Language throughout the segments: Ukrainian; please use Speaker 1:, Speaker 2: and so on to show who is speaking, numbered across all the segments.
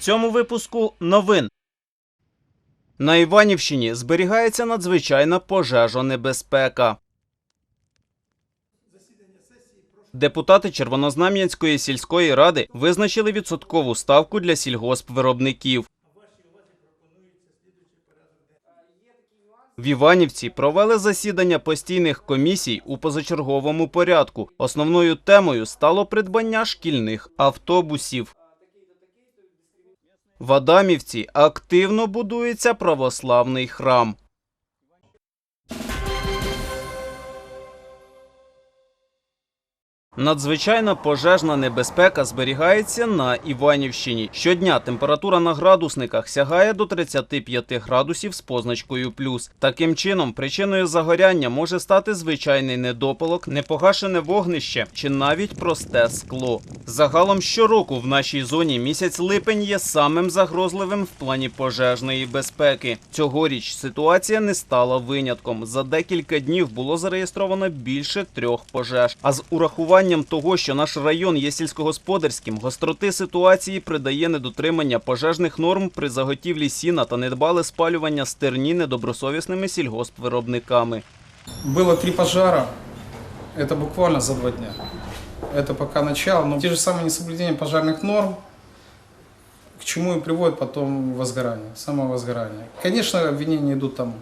Speaker 1: цьому випуску новин. На Іванівщині зберігається надзвичайна пожежонебезпека. Депутати Червонознам'янської сільської ради визначили відсоткову ставку для сільгоспвиробників. В Іванівці провели засідання постійних комісій у позачерговому порядку. Основною темою стало придбання шкільних автобусів. В Адамівці активно будується православний храм. Надзвичайна пожежна небезпека зберігається на Іванівщині. Щодня температура на градусниках сягає до 35 градусів з позначкою плюс. Таким чином, причиною загоряння може стати звичайний недопалок, непогашене вогнище чи навіть просте скло. Загалом щороку в нашій зоні місяць липень є самим загрозливим в плані пожежної безпеки. Цьогоріч ситуація не стала винятком. За декілька днів було зареєстровано більше трьох пожеж. А з урахуванням того, що наш район є сільськогосподарським, гостроти ситуації придає недотримання пожежних норм при заготівлі сіна та недбале спалювання стерні недобросовісними сільгоспвиробниками.
Speaker 2: Было три пожара, это буквально за два дня. Это пока начало, но те же самые несоблюдения пожарных норм, к чему и приводит потом возгорание, самовозгорание. Конечно, обвинения идут там,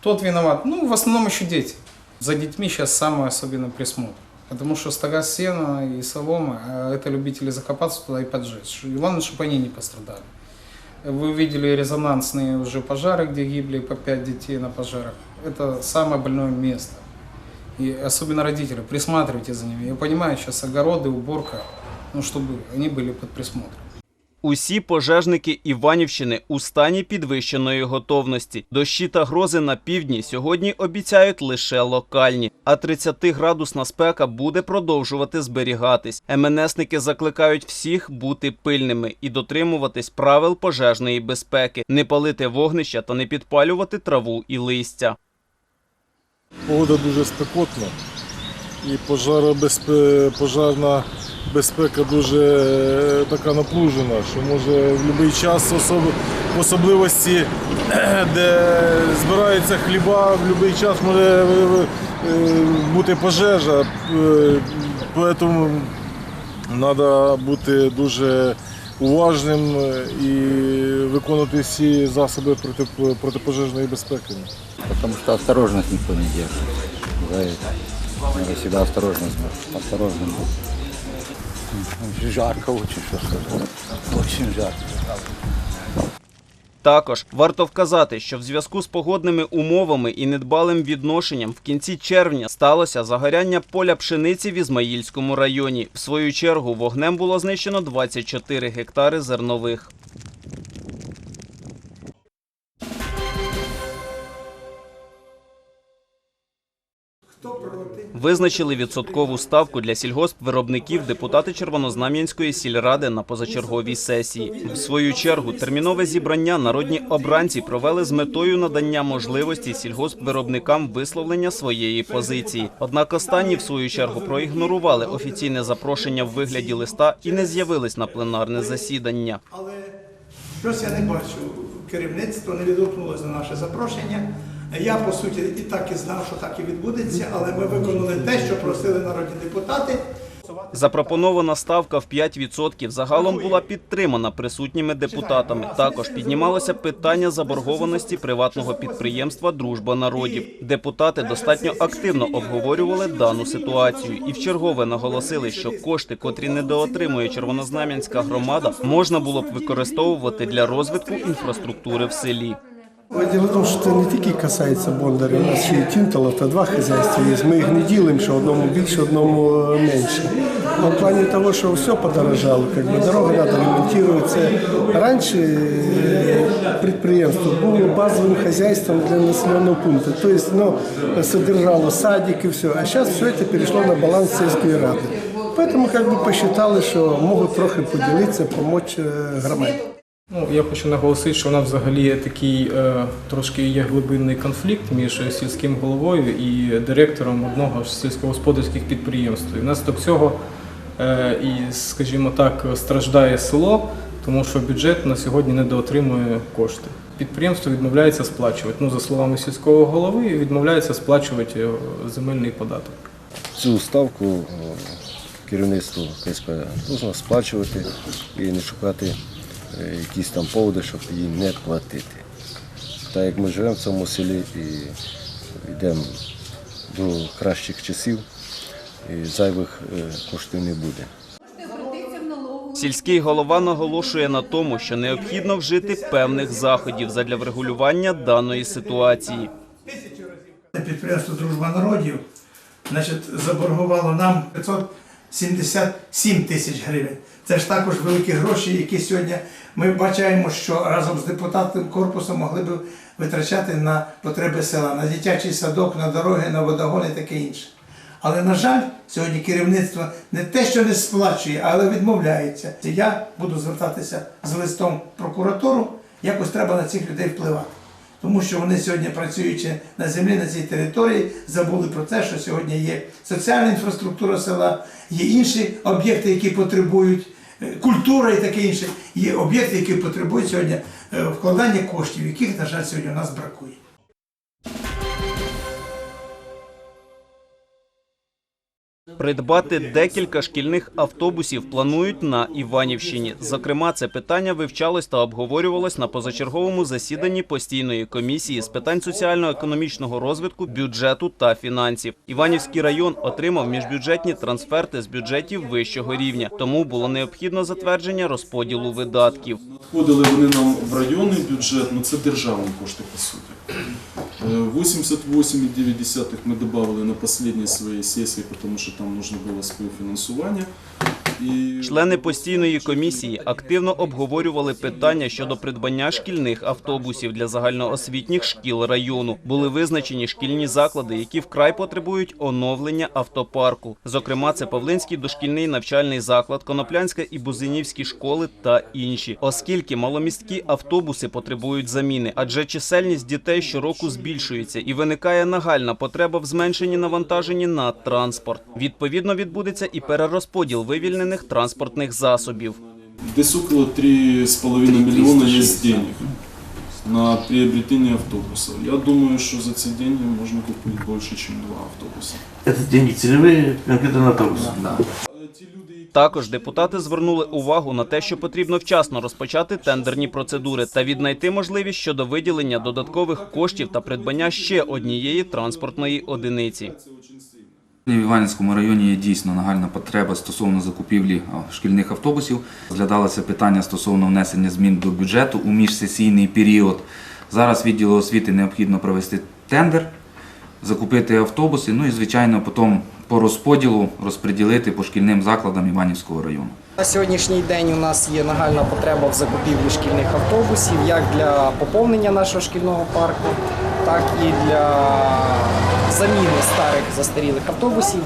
Speaker 2: тот виноват, ну, в основном еще дети. За детьми сейчас самый особенный присмотр. Потому что стога сена и соломы, а это любители закопаться туда и поджечь. И главное, чтобы они не пострадали. Вы видели резонансные уже пожары, где гибли по 5 детей на пожарах. Это самое больное место. И особенно родители, присматривайте за ними. Я понимаю, сейчас огороды, уборка, ну, чтобы они были под присмотром.
Speaker 1: Усі пожежники Іванівщини у стані підвищеної готовності. Дощі та грози на півдні сьогодні обіцяють лише локальні, а 30-градусна спека буде продовжувати зберігатись. МНСники закликають всіх бути пильними і дотримуватись правил пожежної безпеки, не палити вогнища та не підпалювати траву і листя.
Speaker 3: Погода дуже спекотна і пожаробезпе... пожарна безпека дуже е, така напружена, що може в будь-який час, особ... в особливості, де збираються хліба, в будь-який час може е, е, бути пожежа. Е, Тому треба бути дуже уважним е, і виконувати всі засоби проти... протипожежної безпеки.
Speaker 4: Потому что осторожность никто не держит. За это. Надо всегда осторожность быть. Осторожным быть. Жарко сказать. Очень жарко.
Speaker 1: Також варто вказати, що в зв'язку з погодними умовами і недбалим відношенням в кінці червня сталося загоряння поля пшениці в Ізмаїльському районі. В свою чергу вогнем було знищено 24 гектари зернових. Визначили відсоткову ставку для сільгоспвиробників депутати Червонознам'янської сільради на позачерговій сесії. В свою чергу термінове зібрання народні обранці провели з метою надання можливості сільгоспвиробникам висловлення своєї позиції. Однак останні, в свою чергу, проігнорували офіційне запрошення в вигляді листа і не з'явились на пленарне засідання.
Speaker 5: Але щось я не бачу. Керівництво не відгукнулося на наше запрошення. Я, по суті, і так і знав, що так і відбудеться, але ми виконали те, що просили народні депутати.
Speaker 1: Запропонована ставка в 5% загалом була підтримана присутніми депутатами. Також піднімалося питання заборгованості приватного підприємства Дружба народів. Депутати достатньо активно обговорювали дану ситуацію і вчергове наголосили, що кошти, котрі недоотримує Червонознам'янська громада, можна було б використовувати для розвитку інфраструктури в селі.
Speaker 6: Дело в том, что это не тільки касається Бондаря, у нас ще й Тінтала, та два хазяйства є. Ми їх не ділимо, що одному більше, одному е, менше. Но в плані того, що все подорожало, как бы, дороги треба ремонтувати. Це раніше е, підприємство було базовим хазяйством для населеного пункту. Тобто, ну, содержало садик и все. А зараз все це перейшло на баланс сільської ради. Поэтому как бы посчитали, що можуть трохи поділитися, допомогти громаді.
Speaker 2: Ну, я хочу наголосити, що вона взагалі є такий е, трошки є глибинний конфлікт між сільським головою і директором одного з сільськогосподарських підприємств. І внаслідок цього
Speaker 7: Е, І, скажімо так, страждає село, тому що бюджет на сьогодні недоотримує кошти. Підприємство відмовляється сплачувати. Ну, за словами сільського голови, відмовляється сплачувати е, земельний податок.
Speaker 8: Цю ставку е, керівництво КСП повинно сплачувати і не шукати якісь там поводи, щоб їй не платити. Так як ми живемо в цьому селі і йдемо до кращих часів, і зайвих е, коштів не буде.
Speaker 1: Сільський голова наголошує на тому, що необхідно вжити певних заходів задля врегулювання даної ситуації.
Speaker 5: Підприємство Дружба народів значить, заборгувало нам 577 тисяч гривень. Це ж також великі гроші, які сьогодні ми бачаємо, що разом з депутатним корпусом могли б витрачати на потреби села, на дитячий садок, на дороги, на водогони і таке інше. Але, на жаль, сьогодні керівництво не те, що не сплачує, але відмовляється. Я буду звертатися з листом в прокуратуру, якось треба на цих людей впливати. Тому що вони сьогодні, працюючи на землі на цій території, забули про те, що сьогодні є соціальна інфраструктура села, є інші об'єкти, які потребують е, культура і таке інше. Є об'єкти, які потребують сьогодні е, вкладання коштів, яких, на жаль, сьогодні у нас бракує.
Speaker 1: Придбати декілька шкільних автобусів планують на Іванівщині. Зокрема, це питання вивчалось та обговорювалось на позачерговому засіданні постійної комісії з питань соціально-економічного розвитку, бюджету та фінансів. Іванівський район отримав міжбюджетні трансферти з бюджетів вищого рівня, тому було необхідно затвердження розподілу видатків.
Speaker 9: Входили вони нам в районний бюджет, ну це державні кошти по суті. Е, 88,9 мы добавили на последней своей сессии, потому что там нужно було співфінансування.
Speaker 1: Члени постійної комісії активно обговорювали питання щодо придбання шкільних автобусів для загальноосвітніх шкіл району. Були визначені шкільні заклади, які вкрай потребують оновлення автопарку. Зокрема, це Павлинський дошкільний навчальний заклад, Коноплянська і Бузинівські школи та інші, оскільки маломісткі автобуси потребують заміни, адже чисельність дітей щороку збільшується і виникає нагальна потреба в зменшенні навантаженні на транспорт. Відповідно, відбудеться і перерозподіл вивільнених транспортних засобів.
Speaker 9: десь около 3,5 мільйона є денег на приобретение автобусов. Я думаю, що за ці деньги можна купити більше, ніж два автобуси.
Speaker 10: Это деньги целевые конкретно на автобус.
Speaker 9: Ті люди,
Speaker 1: Також депутати звернули увагу на те, що потрібно вчасно розпочати тендерні процедури та віднайти можливість щодо виділення додаткових коштів та придбання ще однієї транспортної одиниці.
Speaker 11: В Іванівському районі є дійсно нагальна потреба стосовно закупівлі шкільних автобусів. Розглядалося питання стосовно внесення змін до бюджету у міжсесійний період. Зараз відділу освіти необхідно провести тендер, закупити автобуси, ну і звичайно потім по розподілу розподілити по шкільним закладам Іванівського району.
Speaker 12: На сьогоднішній день у нас є нагальна потреба в закупівлі шкільних автобусів як для поповнення нашого шкільного парку, так і для заміни старих застарілих автобусів.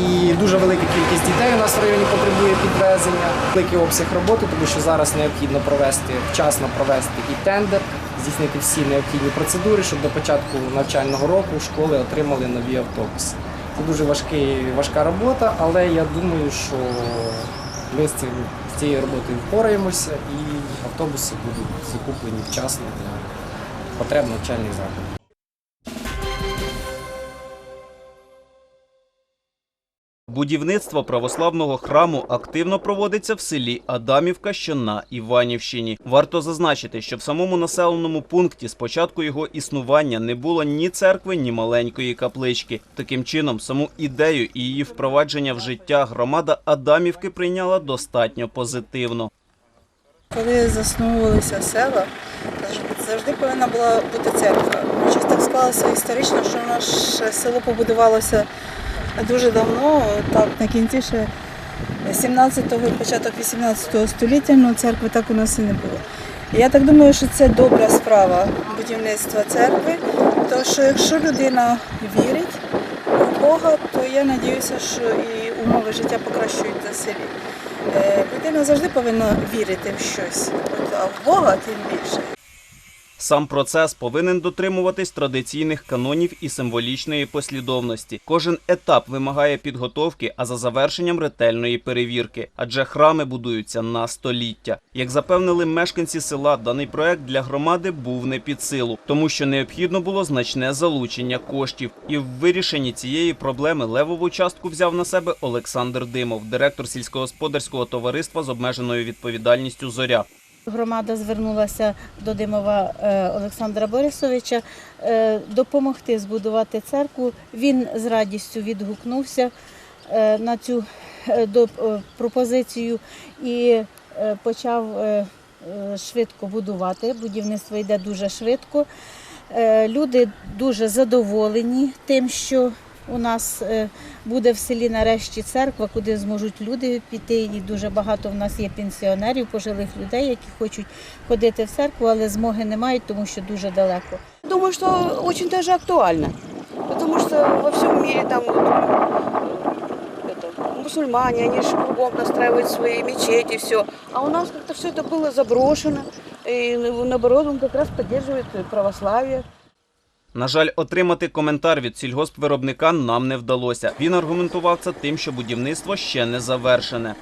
Speaker 12: І дуже велика кількість дітей у нас в районі потребує підвезення, великий обсяг роботи, тому що зараз необхідно провести вчасно провести і тендер, здійснити всі необхідні процедури, щоб до початку навчального року школи отримали нові автобуси. Це дуже важкий, важка робота, але я думаю, що ми з, цим, з цією роботою впораємося і автобуси будуть закуплені вчасно для потреб навчальних закладів.
Speaker 1: Будівництво православного храму активно проводиться в селі Адамівка, що на Іванівщині. Варто зазначити, що в самому населеному пункті з початку його існування не було ні церкви, ні маленької каплички. Таким чином, саму ідею і її впровадження в життя громада Адамівки прийняла достатньо позитивно.
Speaker 13: Коли засновувалися села, завжди- повинна була бути церква. Щось так склалося історично, що наше село побудувалося дуже давно, так на кінці ще 17-го і початок 18-го століття, але церкви так у нас і не було. Я так думаю, що це добра справа будівництва церкви, тому що якщо людина вірить в Бога, то я сподіваюся, що і умови життя покращують на селі. Е, Людина завжди повинна вірити в щось, а в Бога тим більше.
Speaker 1: Сам процес повинен дотримуватись традиційних канонів і символічної послідовності. Кожен етап вимагає підготовки, а за завершенням ретельної перевірки, адже храми будуються на століття. Як запевнили мешканці села, даний проект для громади був не під силу, тому що необхідно було значне залучення коштів. І в вирішенні цієї проблеми левову частку взяв на себе Олександр Димов, директор сільськогосподарського товариства з обмеженою відповідальністю Зоря.
Speaker 13: Громада звернулася до Димова е, Олександра Борисовича е, допомогти збудувати церкву. Він з радістю відгукнувся е, на цю пропозицію і почав швидко будувати. Будівництво йде дуже швидко. Люди дуже задоволені тим, що у нас е, буде в селі нарешті церква, куди зможуть люди піти. І дуже багато в нас є пенсіонерів, пожилих людей, які хочуть ходити в церкву, але змоги не мають, тому що дуже далеко.
Speaker 14: Думаю, что очень даже актуально, потому что во всем мире там э, это, мусульмане, они же кругом настраивают свои мечети, все. А у нас как-то все это было заброшено, и наоборот он как раз поддерживает православие.
Speaker 1: На жаль, отримати коментар від сільгоспвиробника нам не вдалося. Він аргументував це тим, що будівництво ще не завершене.